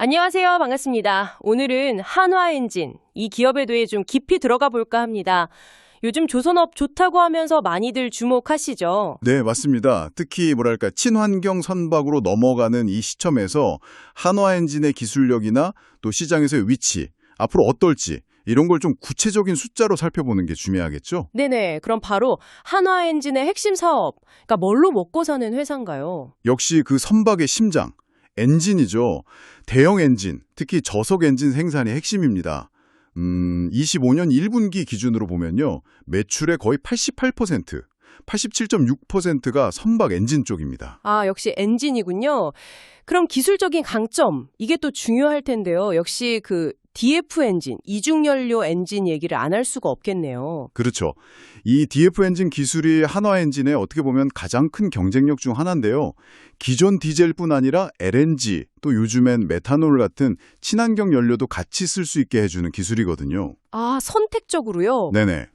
안녕하세요. 반갑습니다. 오늘은 한화엔진, 이 기업에 대해 좀 깊이 들어가 볼까 합니다. 요즘 조선업 좋다고 하면서 많이들 주목하시죠. 네, 맞습니다. 특히 뭐랄까 친환경 선박으로 넘어가는 이 시점에서 한화엔진의 기술력이나 또 시장에서의 위치, 앞으로 어떨지 이런 걸 좀 구체적인 숫자로 살펴보는 게 중요하겠죠? 네네. 그럼 바로 한화엔진의 핵심 사업, 그러니까 뭘로 먹고 사는 회사인가요? 역시 그 선박의 심장, 엔진이죠. 대형 엔진, 특히 저속 엔진 생산이 핵심입니다. 음, 25년 1분기 기준으로 보면요. 매출의 거의 88%, 87.6%가 선박 엔진 쪽입니다. 아, 역시 엔진이군요. 그럼 기술적인 강점, 이게 또 중요할 텐데요. 역시 그 DF 엔진, 이중연료 엔진 얘기를 안 할 수가 없겠네요. 그렇죠. 이 DF 엔진 기술이 한화 엔진의 어떻게 보면 가장 큰 경쟁력 중 하나인데요. 기존 디젤뿐 아니라 LNG, 또 요즘엔 메탄올 같은 친환경 연료도 같이 쓸 수 있게 해주는 기술이거든요. 아, 선택적으로요? 네네.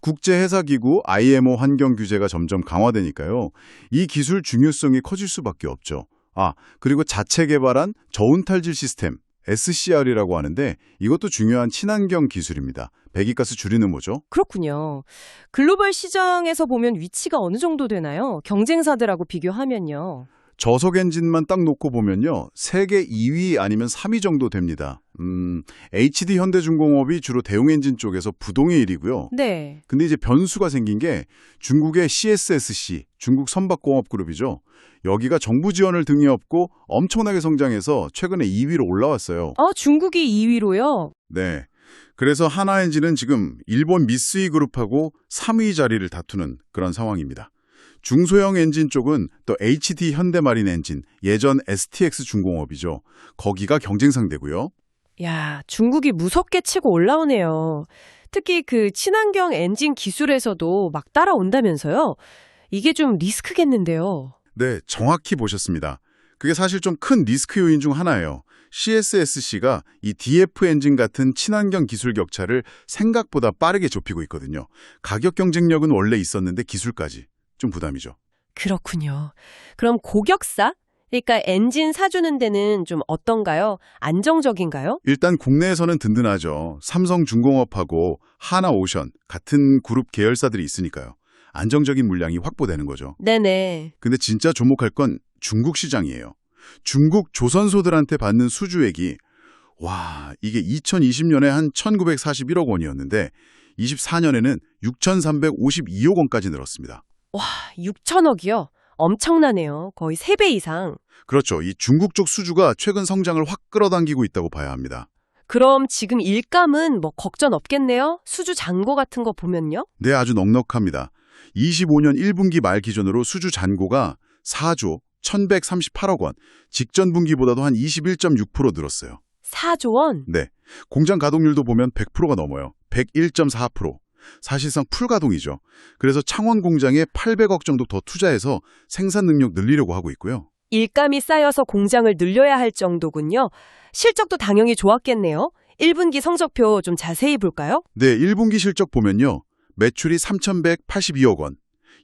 국제해사기구 IMO 환경 규제가 점점 강화되니까요. 이 기술 중요성이 커질 수밖에 없죠. 아, 그리고 자체 개발한 저운탈질 시스템, SCR이라고 하는데 이것도 중요한 친환경 기술입니다. 배기가스 줄이는 뭐죠? 그렇군요. 글로벌 시장에서 보면 위치가 어느 정도 되나요? 경쟁사들하고 비교하면요. 저속 엔진만 딱 놓고 보면요. 세계 2위 아니면 3위 정도 됩니다. 음, HD 현대중공업이 주로 대용 엔진 쪽에서 부동의 1위고요. 네. 근데 이제 변수가 생긴 게 중국의 CSSC, 중국 선박공업그룹이죠. 여기가 정부 지원을 등에 업고 엄청나게 성장해서 최근에 2위로 올라왔어요. 아, 중국이 2위로요? 네. 그래서 하나엔진은 지금 일본 미쓰이 그룹하고 3위 자리를 다투는 그런 상황입니다. 중소형 엔진 쪽은 또 HD 현대마린 엔진, 예전 STX 중공업이죠. 거기가 경쟁 상대고요. 야, 중국이 무섭게 치고 올라오네요. 특히 그 친환경 엔진 기술에서도 막 따라온다면서요? 이게 좀 리스크겠는데요. 네, 정확히 보셨습니다. 그게 사실 좀 큰 리스크 요인 중 하나예요. CSSC가 이 DF 엔진 같은 친환경 기술 격차를 생각보다 빠르게 좁히고 있거든요. 가격 경쟁력은 원래 있었는데 기술까지 좀 부담이죠. 그렇군요. 그럼 고격사? 그러니까 엔진 사주는 데는 좀 어떤가요? 안정적인가요? 일단 국내에서는 든든하죠. 삼성중공업하고 하나오션 같은 그룹 계열사들이 있으니까요. 안정적인 물량이 확보되는 거죠. 네네. 근데 진짜 주목할 건 중국 시장이에요. 중국 조선소들한테 받는 수주액이 와 이게 2020년에 한 1941억 원이었는데 24년에는 6,352억 원까지 늘었습니다. 와, 6천억이요? 엄청나네요. 거의 3배 이상. 그렇죠. 이 중국 쪽 수주가 최근 성장을 확 끌어당기고 있다고 봐야 합니다. 그럼 지금 일감은 뭐 걱정 없겠네요? 수주 잔고 같은 거 보면요? 네, 아주 넉넉합니다. 25년 1분기 말 기준으로 수주 잔고가 4조 1,138억 원, 직전 분기보다도 한 21.6% 늘었어요. 4조 원? 네, 공장 가동률도 보면 100%가 넘어요. 101.4%. 사실상 풀가동이죠. 그래서 창원 공장에 800억 정도 더 투자해서 생산 능력 늘리려고 하고 있고요. 일감이 쌓여서 공장을 늘려야 할 정도군요. 실적도 당연히 좋았겠네요. 1분기 성적표 좀 자세히 볼까요? 네, 1분기 실적 보면요. 매출이 3,182억 원,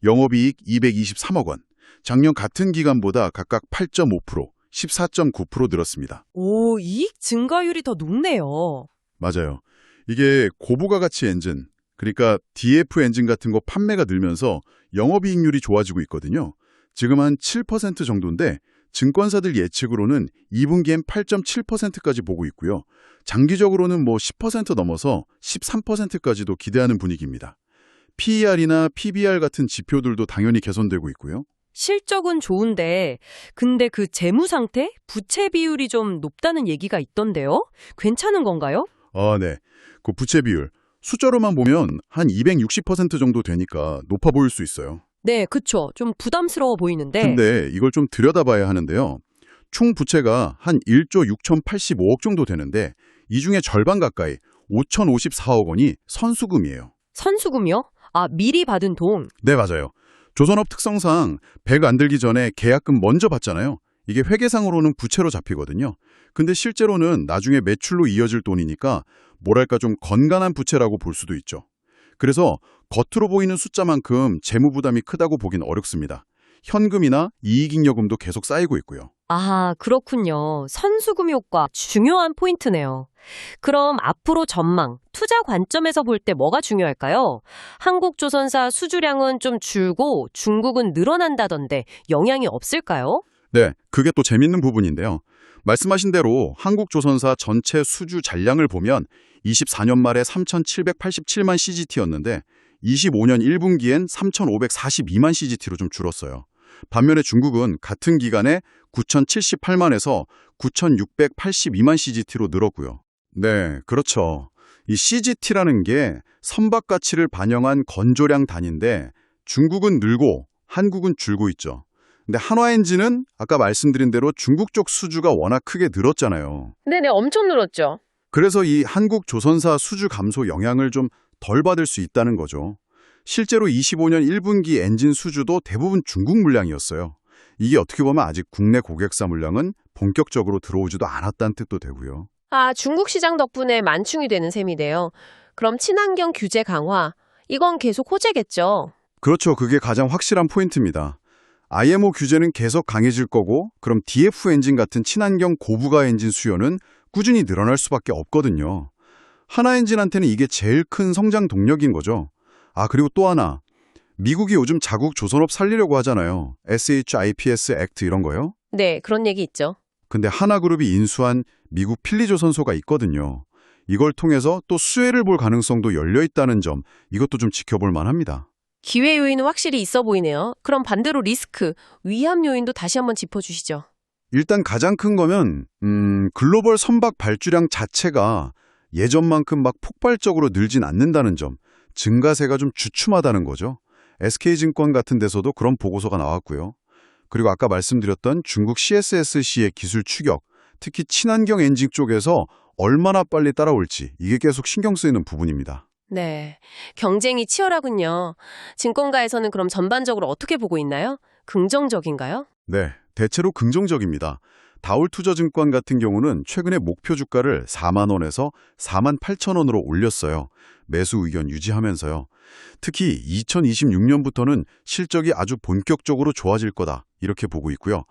영업이익 223억 원, 작년 같은 기간보다 각각 8.5%, 14.9% 늘었습니다. 오, 이익 증가율이 더 높네요. 맞아요. 이게 고부가 가치 엔진, 그러니까 DF 엔진 같은 거 판매가 늘면서 영업이익률이 좋아지고 있거든요. 지금 한 7% 정도인데 증권사들 예측으로는 2분기엔 8.7%까지 보고 있고요. 장기적으로는 뭐 10% 넘어서 13%까지도 기대하는 분위기입니다. PER이나 PBR 같은 지표들도 당연히 개선되고 있고요. 실적은 좋은데, 근데 그 재무 상태? 부채 비율이 좀 높다는 얘기가 있던데요? 괜찮은 건가요? 아, 네. 그 부채 비율. 숫자로만 보면 한 260% 정도 되니까 높아 보일 수 있어요. 네, 그쵸. 좀 부담스러워 보이는데. 근데 이걸 좀 들여다봐야 하는데요. 총 부채가 한 1조 6,085억 정도 되는데 이 중에 절반 가까이 5,054억 원이 선수금이에요. 선수금이요? 아, 미리 받은 돈. 네, 맞아요. 조선업 특성상 100 안 들기 전에 계약금 먼저 받잖아요. 이게 회계상으로는 부채로 잡히거든요. 근데 실제로는 나중에 매출로 이어질 돈이니까 뭐랄까 좀 건강한 부채라고 볼 수도 있죠. 그래서 겉으로 보이는 숫자만큼 재무 부담이 크다고 보긴 어렵습니다. 현금이나 이익잉여금도 계속 쌓이고 있고요. 아, 그렇군요. 선수금 효과 중요한 포인트네요. 그럼 앞으로 전망, 투자 관점에서 볼 때 뭐가 중요할까요? 한국조선사 수주량은 좀 줄고 중국은 늘어난다던데 영향이 없을까요? 네, 그게 또 재밌는 부분인데요. 말씀하신 대로 한국조선사 전체 수주 잔량을 보면 24년 말에 3,787만 CGT였는데 25년 1분기엔 3,542만 CGT로 좀 줄었어요. 반면에 중국은 같은 기간에 9,078만에서 9,682만 CGT로 늘었고요. 네, 그렇죠. 이 CGT라는 게 선박 가치를 반영한 건조량 단위인데 중국은 늘고 한국은 줄고 있죠. 근데 한화엔진은 아까 말씀드린 대로 중국 쪽 수주가 워낙 크게 늘었잖아요. 네네, 엄청 늘었죠. 그래서 이 한국 조선사 수주 감소 영향을 좀 덜 받을 수 있다는 거죠. 실제로 25년 1분기 엔진 수주도 대부분 중국 물량이었어요. 이게 어떻게 보면 아직 국내 고객사 물량은 본격적으로 들어오지도 않았다는 뜻도 되고요. 아, 중국 시장 덕분에 만충이 되는 셈이네요. 그럼 친환경 규제 강화, 이건 계속 호재겠죠? 그렇죠. 그게 가장 확실한 포인트입니다. IMO 규제는 계속 강해질 거고 그럼 DF 엔진 같은 친환경 고부가 엔진 수요는 꾸준히 늘어날 수밖에 없거든요. 하나 엔진한테는 이게 제일 큰 성장 동력인 거죠. 아, 그리고 또 하나. 미국이 요즘 자국 조선업 살리려고 하잖아요. SHIPS 액트 이런 거요. 네, 그런 얘기 있죠. 근데 하나그룹이 인수한 미국 필리조선소가 있거든요. 이걸 통해서 또 수혜를 볼 가능성도 열려 있다는 점, 이것도 좀 지켜볼 만합니다. 기회 요인은 확실히 있어 보이네요. 그럼 반대로 리스크, 위험 요인도 다시 한번 짚어주시죠. 일단 가장 큰 거면 음, 글로벌 선박 발주량 자체가 예전만큼 막 폭발적으로 늘진 않는다는 점, 증가세가 좀 주춤하다는 거죠. SK증권 같은 데서도 그런 보고서가 나왔고요. 그리고 아까 말씀드렸던 중국 CSSC의 기술 추격, 특히 친환경 엔진 쪽에서 얼마나 빨리 따라올지 이게 계속 신경 쓰이는 부분입니다. 네. 경쟁이 치열하군요. 증권가에서는 그럼 전반적으로 어떻게 보고 있나요? 긍정적인가요? 네, 대체로 긍정적입니다. 다울 투자증권 같은 경우는 최근에 목표 주가를 4만 원에서 4만 8천 원으로 올렸어요. 매수 의견 유지하면서요. 특히 2026년부터는 실적이 아주 본격적으로 좋아질 거다 이렇게 보고 있고요.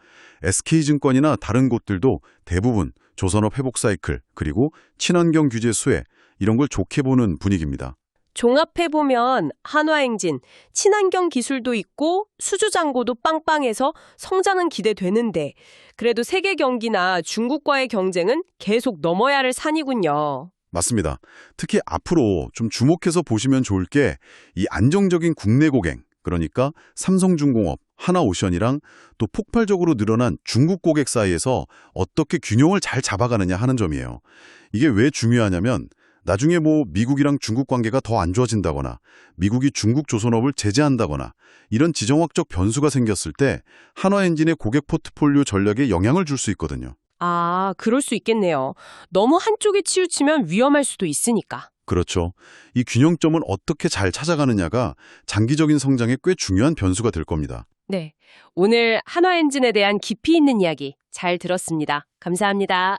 SK증권이나 다른 곳들도 대부분 조선업 회복 사이클 그리고 친환경 규제 수혜 이런 걸 좋게 보는 분위기입니다. 종합해보면 한화행진, 친환경 기술도 있고 수주장고도 빵빵해서 성장은 기대되는데 그래도 세계 경기나 중국과의 경쟁은 계속 넘어야 할 산이군요. 맞습니다. 특히 앞으로 좀 주목해서 보시면 좋을 게 이 안정적인 국내 고객, 그러니까 삼성중공업, 하나오션이랑 또 폭발적으로 늘어난 중국 고객 사이에서 어떻게 균형을 잘 잡아가느냐 하는 점이에요. 이게 왜 중요하냐면 나중에 뭐 미국이랑 중국 관계가 더 안 좋아진다거나 미국이 중국 조선업을 제재한다거나 이런 지정학적 변수가 생겼을 때 한화엔진의 고객 포트폴리오 전략에 영향을 줄 수 있거든요. 아, 그럴 수 있겠네요. 너무 한쪽에 치우치면 위험할 수도 있으니까. 그렇죠. 이 균형점은 어떻게 잘 찾아가느냐가 장기적인 성장에 꽤 중요한 변수가 될 겁니다. 네. 오늘 한화엔진에 대한 깊이 있는 이야기 잘 들었습니다. 감사합니다.